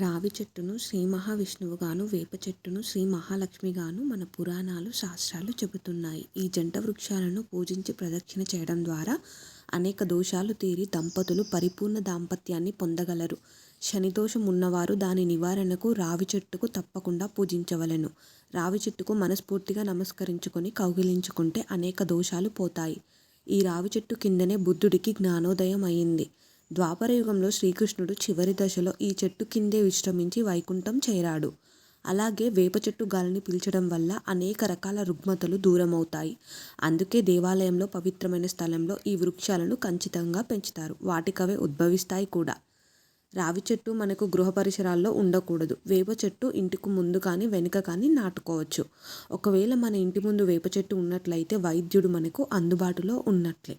రావి చెట్టును శ్రీ మహావిష్ణువుగాను వేప చెట్టును శ్రీ మహాలక్ష్మిగాను మన పురాణాలు శాస్త్రాలు చెబుతున్నాయి. ఈ జంట వృక్షాలను పూజించి ప్రదక్షిణ చేయడం ద్వారా అనేక దోషాలు తీరి దంపతులు పరిపూర్ణ దాంపత్యాన్ని పొందగలరు. శని దోషం ఉన్నవారు దాని నివారణకు రావి చెట్టుకు తప్పకుండా పూజించవలెను. రావి చెట్టుకు మనస్ఫూర్తిగా నమస్కరించుకొని కౌగిలించుకుంటే అనేక దోషాలు పోతాయి. ఈ రావి చెట్టు కిందనే బుద్ధుడికి జ్ఞానోదయం అయింది. ద్వాపరయుగంలో శ్రీకృష్ణుడు చివరి దశలో ఈ చెట్టు కిందే విశ్రమించి వైకుంఠం చేరాడు. అలాగే వేప చెట్టు గాలిని పీల్చడం వల్ల అనేక రకాల రుగ్మతలు దూరమవుతాయి. అందుకే దేవాలయంలో పవిత్రమైన స్థలంలో ఈ వృక్షాలను ఖచ్చితంగా పెంచుతారు. వాటికవే ఉద్భవిస్తాయి కూడా. రావి చెట్టు మనకు గృహ పరిసరాల్లో ఉండకూడదు. వేప చెట్టు ఇంటికి ముందు కానీ వెనుక కానీ నాటుకోవచ్చు. ఒకవేళ మన ఇంటి ముందు వేప చెట్టు ఉన్నట్లయితే వైద్యుడు మనకు అందుబాటులో ఉన్నట్లే.